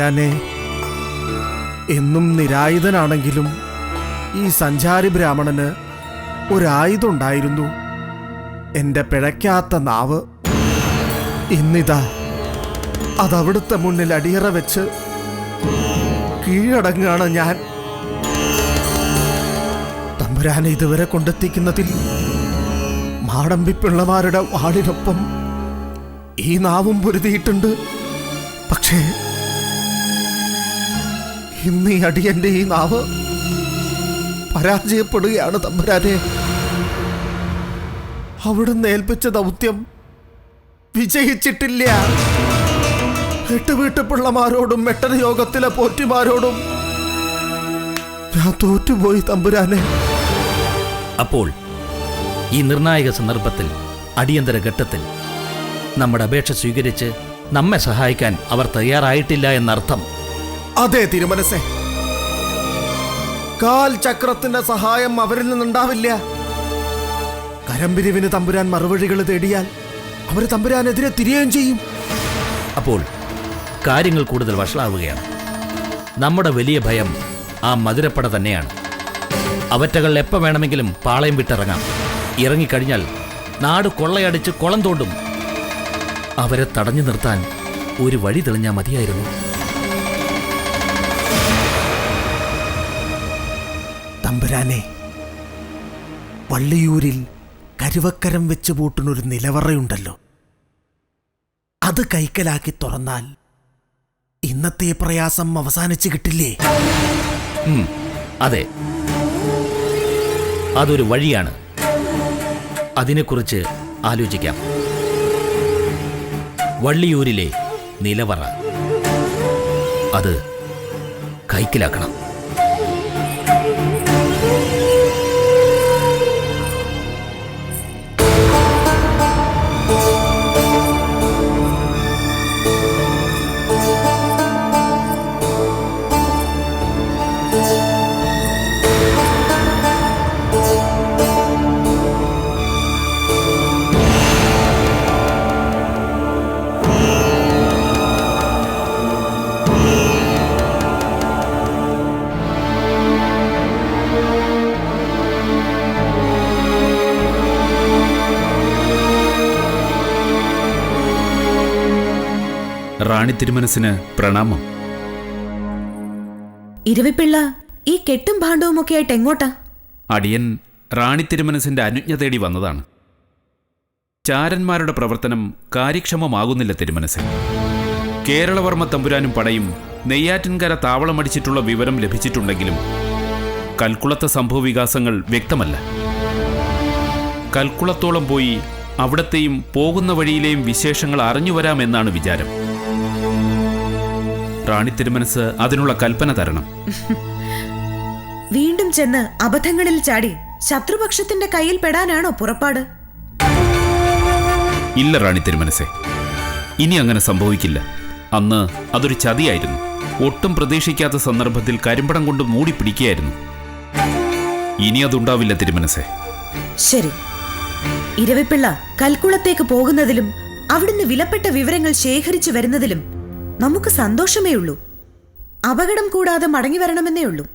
തമ്പുരാനെ എന്നും നിരായുധനാണെങ്കിലും ഈ സഞ്ചാരി ബ്രാഹ്മണന് ഒരായുധമുണ്ടായിരുന്നു. എന്റെ പിഴയ്ക്കാത്ത നാവ്. ഇന്നിതാ അതവിടുത്തെ മുന്നിൽ അടിയറ വെച്ച് കീഴടങ്ങാണ് ഞാൻ. തമ്പുരാനെ ഇതുവരെ കൊണ്ടെത്തിക്കുന്നതിൽ മാടമ്പിപ്പിള്ളമാരുടെ വാളിനൊപ്പം ഈ നാവും പൊരുതിയിട്ടുണ്ട്. പക്ഷേ ഇന്ന് ഈ അടിയന്റെ ഈ നാവ് പരാജയപ്പെടുകയാണ് തമ്പുരാനെ. അവിടുന്ന് ഏൽപ്പിച്ച ദൗത്യം വിജയിച്ചിട്ടില്ല. എട്ട് വീട്ടുപിള്ളമാരോടും മെട്ടന യോഗത്തിലെ പോറ്റിമാരോടും ഞാൻ തോറ്റുപോയി തമ്പുരാനെ. അപ്പോൾ ഈ നിർണായക സന്ദർഭത്തിൽ അടിയന്തര ഘട്ടത്തിൽ നമ്മുടെ അപേക്ഷ സ്വീകരിച്ച് നമ്മെ സഹായിക്കാൻ അവർ തയ്യാറായിട്ടില്ല എന്നർത്ഥം അതെ തിരുമനസേ. കാൽ ചക്രത്തിന്റെ സഹായം അവരിൽ നിന്നുണ്ടാവില്ല. കരമ്പിരിവിന് തമ്പുരാൻ മറുവഴികൾ തേടിയാൽ അവർ തമ്പുരാനെതിരെ തിരിയുകയും ചെയ്യും. അപ്പോൾ കാര്യങ്ങൾ കൂടുതൽ വഷളാവുകയാണ്. നമ്മുടെ വലിയ ഭയം ആ മധുരപ്പട തന്നെയാണ്. അവറ്റകൾ എപ്പോൾ വേണമെങ്കിലും പാളയം വിട്ടിറങ്ങാം. ഇറങ്ങിക്കഴിഞ്ഞാൽ നാട് കൊള്ളയടിച്ച് കുളം തോണ്ടും അവരെ തടഞ്ഞു നിർത്താൻ ഒരു വഴി തെളിഞ്ഞാൽ മതിയായിരുന്നു. തമ്പുരാനെ വള്ളിയൂരിൽ കരുവക്കരം വെച്ച് പൂട്ടുന്നൊരു നിലവറയുണ്ടല്ലോ. അത് കൈക്കലാക്കി തുറന്നാൽ ഇന്നത്തെ പ്രയാസം അവസാനിച്ചു കിട്ടില്ലേ? അതെ. അതൊരു വഴിയാണ്. അതിനെക്കുറിച്ച് ആലോചിക്കാം. വള്ളിയൂരിലെ നിലവറ. അത് കൈക്കലാക്കണം. റാണി തിരുമനസിന് പ്രണാമം. ഇരവിപ്പിള്ള ഈ കെട്ടും ഭാണ്ഡവുമൊക്കെ ആയിട്ട് എങ്ങോട്ടാ? അടിയൻ റാണി തിരുമനസിന്റെ അനുജ്ഞ തേടി വന്നതാണ്. ചാരന്മാരുടെ പ്രവർത്തനം കാര്യക്ഷമമാകുന്നില്ല തിരുമനസിൽ കേരളവർമ്മ തമ്പുരാനും പടയും നെയ്യാറ്റിൻകര താവളമടിച്ചിട്ടുള്ള വിവരം ലഭിച്ചിട്ടുണ്ടെങ്കിലും കൽക്കുളത്തെ സംഭവ വികാസങ്ങൾ വ്യക്തമല്ല. കൽക്കുളത്തോളം പോയി അവിടത്തെയും പോകുന്ന വഴിയിലെയും വിശേഷങ്ങൾ അറിഞ്ഞു വരാമെന്നാണ് വിചാരം. റാണി തിരുമനസ് അതിനുള്ള കൽപ്പന തരണം. വീണ്ടും ചെന്ന് അബദ്ധങ്ങളിൽ ചാടി ശത്രുപക്ഷത്തിന്റെ കയ്യിൽ പെടാനാണോ പുറപ്പാട്? ഇല്ല റാണി തിരുമനസേ. ഇനി അങ്ങനെ സംഭവിക്കില്ല. അന്ന് അതൊരു ചതിയായിരുന്നു. ഒട്ടും പ്രതീക്ഷിക്കാത്ത സന്ദർഭത്തിൽ കരിമ്പടം കൊണ്ട് മൂടി പിടിക്കുകയായിരുന്നു. ഇനി അതുണ്ടാവില്ല തിരുമനസേ. ശരി. ഇരവിപ്പിള്ള കൽക്കുളത്തേക്ക് പോകുന്നതിലും അവിടുന്ന് വിലപ്പെട്ട വിവരങ്ങൾ ശേഖരിച്ചു വരുന്നതിലും നമുക്ക് സന്തോഷമേ ഉള്ളൂ. അപകടം കൂടാതെ മടങ്ങി വരണമെന്നേ ഉള്ളൂ.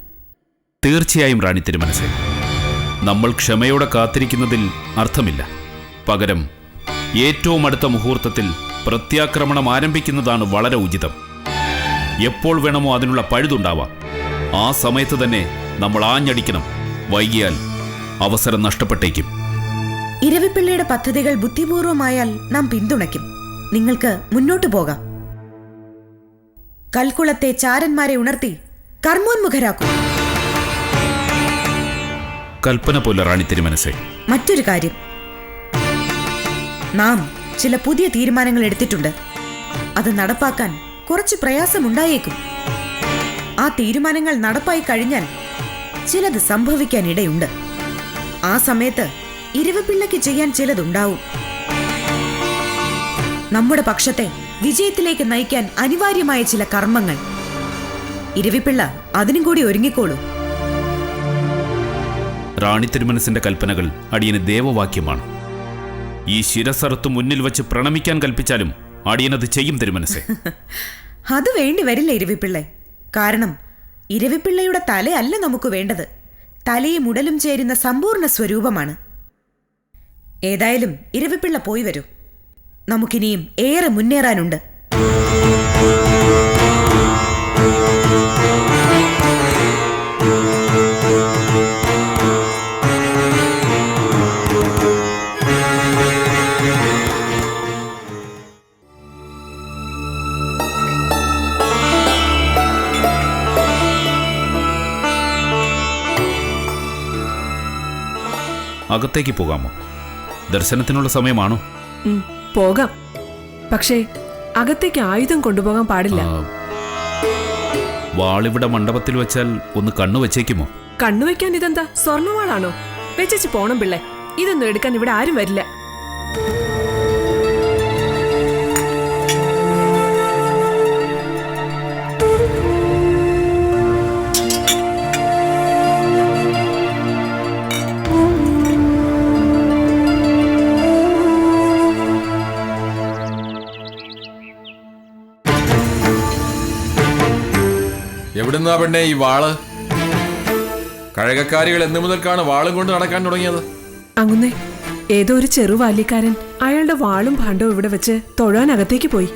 തീർച്ചയായും റാണി തിരുമനസേ. നമ്മൾ ക്ഷമയോടെ കാത്തിരിക്കുന്നതിൽ അർത്ഥമില്ല. പകരം ഏറ്റവും അടുത്ത മുഹൂർത്തത്തിൽ പ്രത്യാക്രമണം ആരംഭിക്കുന്നതാണ് വളരെ ഉചിതം. എപ്പോൾ വേണമോ അതിനുള്ള പഴുതുണ്ടാവാം. ആ സമയത്ത് തന്നെ നമ്മൾ ആഞ്ഞടിക്കണം. വൈകിയാൽ അവസരം നഷ്ടപ്പെട്ടേക്കും. ഇരവിപ്പിള്ളയുടെ പദ്ധതികൾ ബുദ്ധിപൂർവമായാൽ നാം പിന്തുണയ്ക്കും. നിങ്ങൾക്ക് മുന്നോട്ടു പോകാം. കൽക്കുളത്തെ ചാരന്മാരെ ഉണർത്തി കർമ്മോന്മുഖരാക്കും കൽപ്പന പോലെ റാണി തിരുമനസെ. മറ്റൊരു കാര്യം. നാം ചില പുതിയ തീരുമാനങ്ങൾ എടുത്തിട്ടുണ്ട്. അത് നടപ്പാക്കാൻ കുറച്ച് പ്രയാസമുണ്ടായേക്കും. ആ തീരുമാനങ്ങൾ നടപ്പായി കഴിഞ്ഞാൽ ചിലത് സംഭവിക്കാൻ ഇടയുണ്ട്. ആ സമയത്ത് ഇരുവപ്പിള്ളയ്ക്ക് ചെയ്യാൻ ചിലതുണ്ടാവും. നമ്മുടെ പക്ഷത്തെ വിജയത്തിലേക്ക് നയിക്കാൻ അനിവാര്യമായ ചില കർമ്മങ്ങൾ. ഇരവിപ്പിള്ള അതിനും കൂടി ഒരുങ്ങിക്കോളൂ. റാണി തിരുമനസിന്റെ കൽപ്പനകൾ അടിയന് ദേവവാക്യമാണ്. ഈ ശിരസറുത്ത് മുന്നിൽ വെച്ച് പ്രണമിക്കാൻ കൽപ്പിച്ചാലും അടിയനത് ചെയ്യും തിരുമനസെ. അത് വേണ്ടി വരില്ല ഇരവിപ്പിള്ളെ കാരണം ഇരവിപ്പിള്ളയുടെ തലയല്ല നമുക്ക് വേണ്ടത്. തലയും ഉടലും ചേരുന്ന സമ്പൂർണ സ്വരൂപമാണ്. ഏതായാലും ഇരവിപ്പിള്ള പോയി വരൂ. നമുക്കിനിയും ഏറെ മുന്നേറാനുണ്ട്. അകത്തേക്ക് പോകാമോ? ദർശനത്തിനുള്ള സമയമാണോ? പോകാം. പക്ഷേ അകത്തേക്ക് ആയുധം കൊണ്ടുപോകാൻ പാടില്ല. വാളിവിടെ മണ്ഡപത്തിൽ വെച്ചാൽ ഒന്ന് കണ്ണു വെച്ചേക്കുമോ? കണ്ണുവെക്കാൻ ഇതെന്താ? സ്വർണവാളാണോ? വെച്ചു പോണം പിള്ളേ. ഇതൊന്നും എടുക്കാൻ ഇവിടെ ആരും വരില്ല. എവിടുന്നാ പെണ്ണെ ഈ വാൾ? കഴകക്കാരികൾ എന്നു മുതൽക്കാണ് വാളും കൊണ്ട് നടക്കാൻ തുടങ്ങിയത്. അങ്ങനെ ഏതോ ഒരു ചെറുവാല്യക്കാരൻ അയാളുടെ വാളും ഭാണ്ഡവും ഇവിടെ വെച്ച് തൊഴാനകത്തേക്ക് പോയി.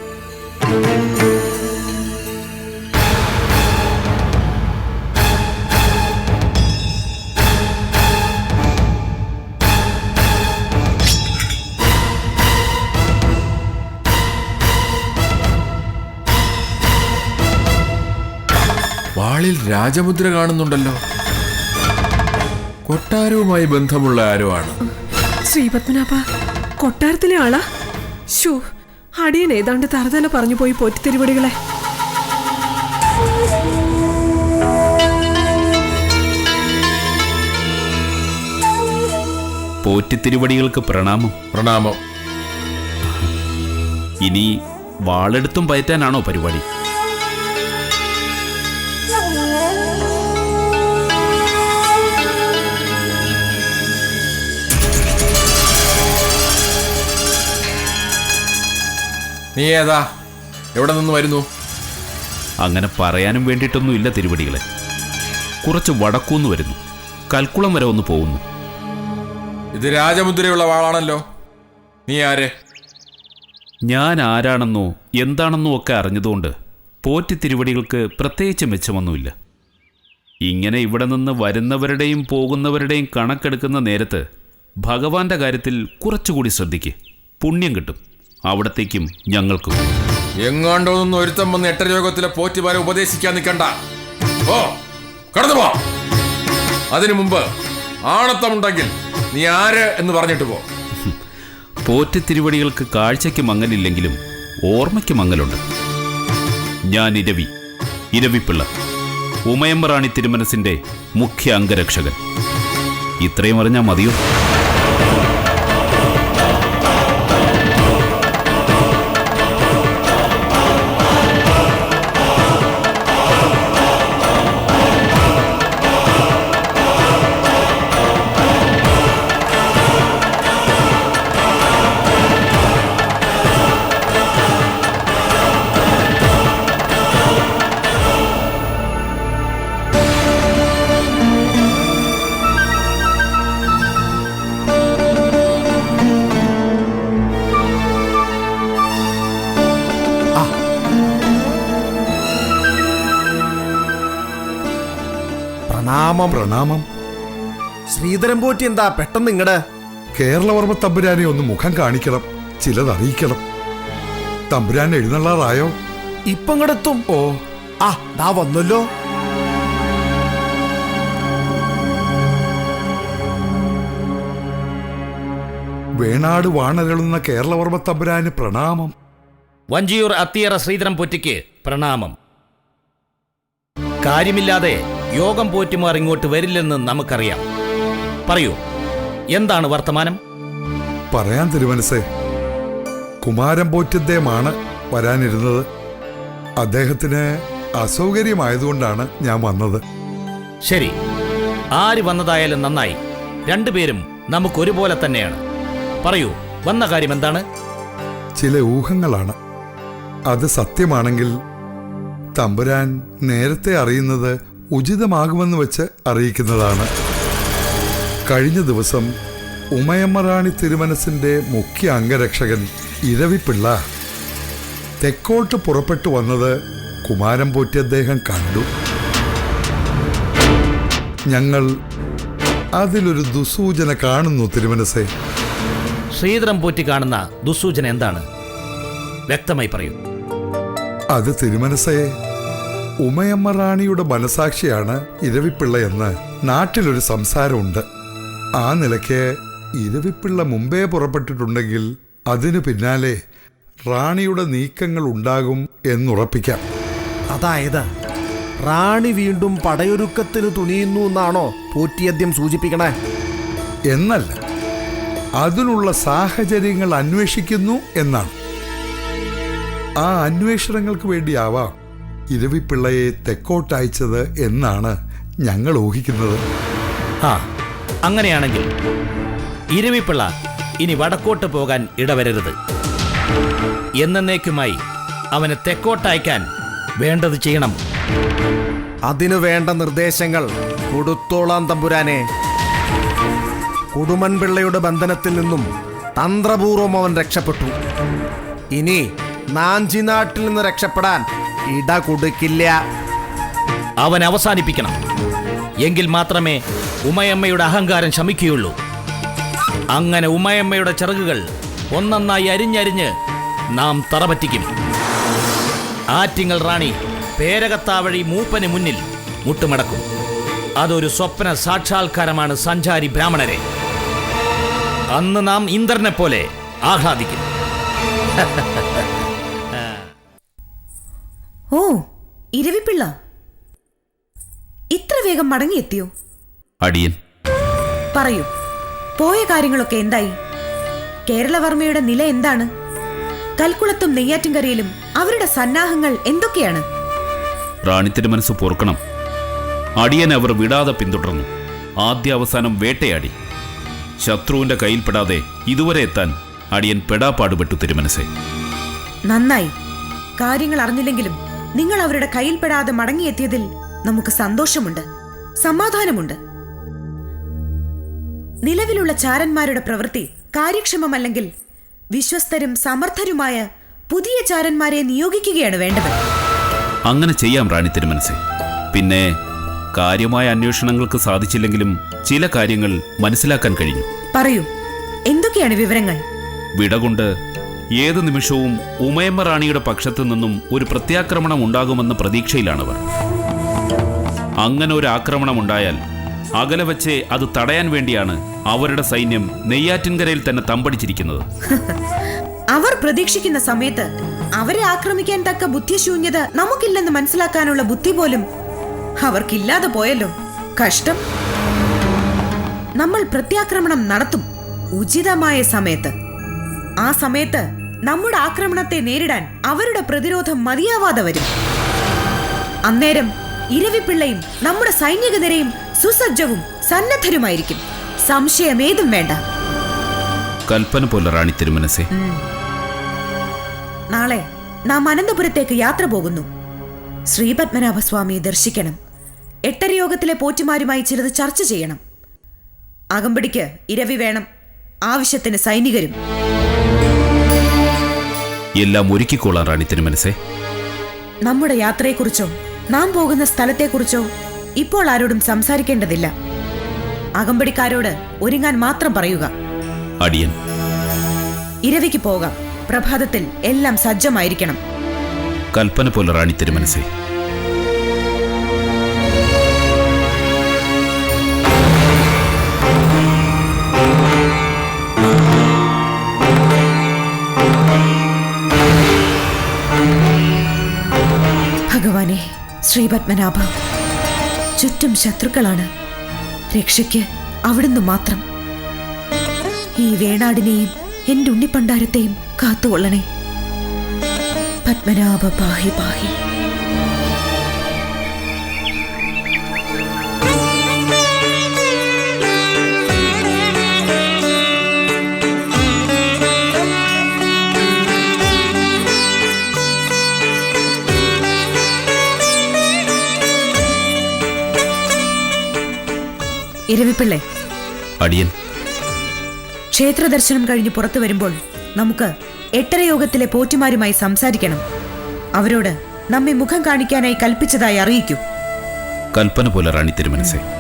വാളിൽ രാജമുദ്ര കാണുന്നുണ്ടല്ലോ. കൊട്ടാരവുമായി ബന്ധമുള്ള ആരോ ആണ് ശ്രീപത്മനാഭ കൊട്ടാരത്തിലെ ആളാ? ഷൂ അടിയൻ ഏതാണ്ട് തറുതല പറഞ്ഞു പോയി പോറ്റിത്തെരുവടികളെ. പോറ്റിത്തിരുവടികൾക്ക് പ്രണാമം. പ്രണാമം. ഇനി വാളെടുത്തും പയറ്റാനാണോ പരിപാടി? നീ ഏതാ? എവിടെ നിന്ന് വരുന്നു? അങ്ങനെ പറയാനും വേണ്ടിയിട്ടൊന്നും ഇല്ല തിരുവടികളെ. കുറച്ച് വടക്കൂന്ന് വരുന്നു. കൽക്കുളം വരെ ഒന്ന് പോകുന്നു. ഇത് രാജമുദ്രയുള്ള വാളാണല്ലോ. നീ ആര്? ഞാൻ ആരാണെന്നോ എന്താണെന്നോ ഒക്കെ അറിഞ്ഞതുകൊണ്ട് പോറ്റി തിരുവടികൾക്ക് പ്രത്യേകിച്ച് മെച്ചമൊന്നുമില്ല. ഇങ്ങനെ ഇവിടെ നിന്ന് വരുന്നവരുടെയും പോകുന്നവരുടെയും കണക്കെടുക്കുന്ന നേരത്ത് ഭഗവാന്റെ കാര്യത്തിൽ കുറച്ചുകൂടി ശ്രദ്ധിക്ക്. പുണ്യം കിട്ടും. അവിടത്തേക്കും ഞങ്ങൾക്കും. എങ്ങാണ്ടോ നിന്ന് ഒരുത്തം വന്ന് എട്ടരയോഗത്തിലെ പോറ്റുമാരെ ഉപദേശിക്കാൻ നിൽക്കണ്ട. ഓ കടന്നു പോ. അതിനു മുമ്പ് ആണത്തമുണ്ടെങ്കിൽ നീ ആര് എന്ന് പറഞ്ഞിട്ട് പോ. പോറ്റി തിരുവടികൾക്ക് കാഴ്ചയ്ക്ക് മങ്ങലില്ലെങ്കിലും ഓർമ്മയ്ക്ക് മങ്ങലുണ്ട്. ഞാൻ ഇരവി ഇരവിപ്പിള്ള ഉമയമ്പറാണി തിരുമനസിന്റെ മുഖ്യ അംഗരക്ഷകൻ. ഇത്രയും അറിഞ്ഞാൽ മതിയോ? പ്രണാമം. പ്രണാമം. ശ്രീധരൻ പോറ്റി എന്താ പെട്ടെന്ന് ഇങ്ങട്? കേരളവർമ്മ തമ്പുരാനെ ഒന്ന് മുഖം കാണിക്കണം ചിലത് അറിയിക്കണം തമ്പുരാൻ എഴുന്നള്ളാറായോ? ഇപ്പൊ ഇങ്ങടെത്തും ഓ. ആ ദാ വന്നല്ലോ. വേണാട് വാണരളുന്ന കേരളവർമ്മ തമ്പുരാന് പ്രണാമം. വഞ്ചിയൂർ അത്തിയറ ശ്രീധരം പൊറ്റിക്ക് പ്രണാമം. കാര്യമില്ലാതെ യോഗം പോറ്റുമാർ ഇങ്ങോട്ട് വരില്ലെന്ന് നമുക്കറിയാം. പറയൂ എന്താണ് വർത്തമാനം? പറയാൻ തിരുമനസേ കുമാരൻ പോറ്റദ്ദേഹമാണ് വരാനിരുന്നത്. അദ്ദേഹത്തിന് അസൗകര്യമായതുകൊണ്ടാണ് ഞാൻ വന്നത്. ശരി ആര് വന്നതായാലും നന്നായി. രണ്ടുപേരും നമുക്കൊരുപോലെ തന്നെയാണ്. പറയൂ വന്ന കാര്യം എന്താണ്? ചില ഊഹങ്ങളാണ്. അത് സത്യമാണെങ്കിൽ തമ്പുരാൻ നേരത്തെ അറിയുന്നത് ഉചിതമാകുമെന്ന് വെച്ച് അറിയിക്കുന്നതാണ്. കഴിഞ്ഞ ദിവസം ഉമയമ്മറാണി തിരുമനസിന്റെ മുഖ്യ അംഗരക്ഷകൻ ഇരവിപ്പിള്ള തെക്കോട്ട് പുറപ്പെട്ടു വന്നത് കുമാരം പോറ്റി അദ്ദേഹം കണ്ടു. ഞങ്ങൾ അതിലൊരു ദുസൂചന കാണുന്നു തിരുമനസേ. ശ്രീധരം പോറ്റി കാണുന്ന ദുസൂചന എന്താണ്? വ്യക്തമായി പറയൂ. അത് തിരുമനസേ ഉമയമ്മ റാണിയുടെ മനസാക്ഷിയാണ് ഇരവിപ്പിള്ള എന്ന് നാട്ടിലൊരു സംസാരമുണ്ട്. ആ നിലയ്ക്ക് ഇരവിപ്പിള്ള മുമ്പേ പുറപ്പെട്ടിട്ടുണ്ടെങ്കിൽ അതിനു പിന്നാലെ റാണിയുടെ നീക്കങ്ങൾ ഉണ്ടാകും എന്നുറപ്പിക്കാം. അതായത് റാണി വീണ്ടും പടയൊരുക്കത്തിന് തുനിയുന്നു എന്നാണോ പോറ്റിയദ്യം സൂചിപ്പിക്കണേ? എന്നല്ല അതിനുള്ള സാഹചര്യങ്ങൾ അന്വേഷിക്കുന്നു എന്നാണ്. ആ അന്വേഷണങ്ങൾക്ക് വേണ്ടിയാവാം ഇരവിപ്പിള്ളയെ തെക്കോട്ടയച്ചത് എന്നാണ് ഞങ്ങൾ ഊഹിക്കുന്നത്. ആ അങ്ങനെയാണെങ്കിൽ ഇരവിപ്പിള്ള ഇനി വടക്കോട്ട് പോകാൻ ഇടവരരുത്. എന്നേക്കുമായി അവനെ തെക്കോട്ടയക്കാൻ വേണ്ടത് ചെയ്യണം. അതിനു വേണ്ട നിർദ്ദേശങ്ങൾ കൊടുത്തോളാം തമ്പുരാനെ. കുടുമൻപിള്ളയുടെ ബന്ധനത്തിൽ നിന്നും തന്ത്രപൂർവം അവൻ രക്ഷപ്പെട്ടു. ഇനി നാഞ്ചിനാട്ടിൽ നിന്ന് രക്ഷപ്പെടാൻ ഇട കൊടുക്കില്ല. അവൻ അവസാനിപ്പിക്കണം. എങ്കിൽ മാത്രമേ ഉമയമ്മയുടെ അഹങ്കാരം ശമിക്കുകയുള്ളൂ. അങ്ങനെ ഉമയമ്മയുടെ ചിറകുകൾ ഒന്നൊന്നായി അരിഞ്ഞരിഞ്ഞ് നാം തറപറ്റിക്കും. ആറ്റിങ്ങൽ റാണി പേരകത്താവഴി മൂപ്പന് മുന്നിൽ മുട്ടുമടക്കും. അതൊരു സ്വപ്ന സാക്ഷാത്കാരമാണ് സഞ്ചാരി ബ്രാഹ്മണരെ. അന്ന് നാം ഇന്ദ്രനെ പോലെ ആഹ്ലാദിക്കും. വേഗം മടങ്ങിയെത്തിയോ? അടിയൻ. പറയൂ. പോയ കാര്യങ്ങളൊക്കെ എന്തായി? കേരളവർമ്മയുടെ നില എന്താണ്? കൽക്കുളത്തും നെയ്യാറ്റിൻകരയിലും അവരുടെ സന്നാഹങ്ങൾ എന്തൊക്കെയാണ്? റാണിത്തിന്റെ മനസ്സ് പൊറുക്കണം. അടിയൻ അവർ വിടാതെ പിന്തുടർന്നു. ആദ്യ അവസാനം വേട്ടയാടി. ശത്രുവിന്റെ കയ്യിൽപ്പെടാതെ ഇതുവരെ എത്താൻ അടിയൻ പെടാപ്പാടുപെട്ടു തിരുമനസെ. നന്നായി. കാര്യങ്ങൾ അറിഞ്ഞില്ലെങ്കിലും നിങ്ങൾ അവരുടെ കയ്യിൽപ്പെടാതെ മടങ്ങിയെത്തിയതിൽ നമുക്ക് സന്തോഷമുണ്ട് സമാധാനമുണ്ട്. നിലവിലുള്ള ചാരന്മാരുടെ പ്രവൃത്തി കാര്യക്ഷമമല്ലെങ്കിൽ വിശ്വസ്തരും സമർത്ഥരുമായ പുതിയ ചാരന്മാരെ നിയോഗിക്കുകയാണ് വേണ്ടത്. അങ്ങനെ ചെയ്യാം റാണി തിരുമനസെ. പിന്നെ കാര്യമായ അന്വേഷണങ്ങൾക്ക് സാധിച്ചില്ലെങ്കിലും ചില കാര്യങ്ങൾ മനസ്സിലാക്കാൻ കഴിഞ്ഞു പറയൂ എന്തൊക്കെയാണ് വിവരങ്ങൾ? വിടകൊണ്ട് ഏത് നിമിഷവും ഉമയമ്മ റാണിയുടെ പക്ഷത്തു നിന്നും ഒരു പ്രത്യാക്രമണം ഉണ്ടാകുമെന്ന പ്രതീക്ഷയിലാണവർ. അങ്ങനെ ഒരു ആക്രമണം ഉണ്ടായാൽ അകലെ വച്ച് അത് തടയാൻ വേണ്ടിയാണ് അവരുടെ സൈന്യം നെയ്യാറ്റിൻകരയിൽ തന്നെ തമ്പടിച്ചിരിക്കുന്നത്. അവർ പ്രതീക്ഷിക്കുന്ന സമയത്ത് അവരെ ആക്രമിക്കാൻ തക്ക ബുദ്ധിശൂന്യത നമുക്കില്ലെന്ന് മനസ്സിലാക്കാനുള്ള ബുദ്ധി പോലും അവർക്കില്ലാതെ പോയല്ലോ. കഷ്ടം. നമ്മൾ പ്രത്യാക്രമണം നടത്തും ഉചിതമായ സമയത്ത്. ആ സമയത്ത് നമ്മുടെ ആക്രമണത്തെ നേരിടാൻ അവരുടെ പ്രതിരോധം മതിയാവാതെ വരും. അന്നേരം ഇരവിപ്പിള്ളയും നമ്മുടെ സൈനിക നിരയും സുസജ്ജവും സന്നദ്ധരുമായിരിക്കും. സംശയമേതും വേണ്ട. കൽപ്പന പോലെ റാണി തിരുമനസേ. നാളെ നാം അനന്തപുരത്തേക്ക് യാത്ര പോകുന്നു. ശ്രീപത്മനാഭസ്വാമിയെ ദർശിക്കണം. എട്ടരയോഗത്തിലെ പോറ്റിമാരുമായി ചിലത് ചർച്ച ചെയ്യണം. അകമ്പടിക്ക് ഇരവി വേണം. ആവശ്യത്തിന് സൈനികരും. എല്ലാം ഒരുക്കിക്കോളാം റാണി തിരുമനസേ. നമ്മുടെ യാത്രയെക്കുറിച്ചോ നാം പോകുന്ന സ്ഥലത്തെക്കുറിച്ചോ ഇപ്പോൾ ആരോടും സംസാരിക്കേണ്ടതില്ല. അകമ്പടിക്കാരോട് ഒരുങ്ങാൻ മാത്രം പറയുക. അടിയൻ. ഇരവിക്ക് പോകാം. പ്രഭാതത്തിൽ എല്ലാം സജ്ജമായിരിക്കണം. കൽപ്പന പോലെ റാണി തിരുമനസെ ശ്രീപത്മനാഭ. ചുറ്റും ശത്രുക്കളാണ്. രക്ഷയ്ക്ക് അവിടുന്ന് മാത്രം. ഈ വേണാടിനെയും എന്റെ ഉണ്ണിപ്പണ്ടാരത്തെയും കാത്തുകൊള്ളണേ. പത്മനാഭ പാഹി പാഹി. ഇരവിപ്പിള്ളെ. അടിയൻ. ക്ഷേത്ര ദർശനം കഴിഞ്ഞ് പുറത്തു വരുമ്പോൾ നമുക്ക് എട്ടര യോഗത്തിലെ പോറ്റുമാരുമായി സംസാരിക്കണം. അവരോട് നമ്മെ മുഖം കാണിക്കാനായി കൽപ്പിച്ചതായി അറിയിക്കൂ. കൽപ്പന പോലെ റാണി തിരുമനസേ.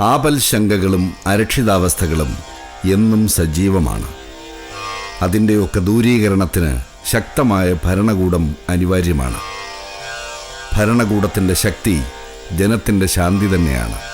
ആപൽശങ്കകളും അരക്ഷിതാവസ്ഥകളും എന്നും സജീവമാണ്. അതിന്റെയൊക്കെ ദൂരീകരണത്തിന് ശക്തമായ ഭരണകൂടം അനിവാര്യമാണ്. ഭരണകൂടത്തിന്റെ ശക്തി ജനത്തിന്റെ ശാന്തി തന്നെയാണ്.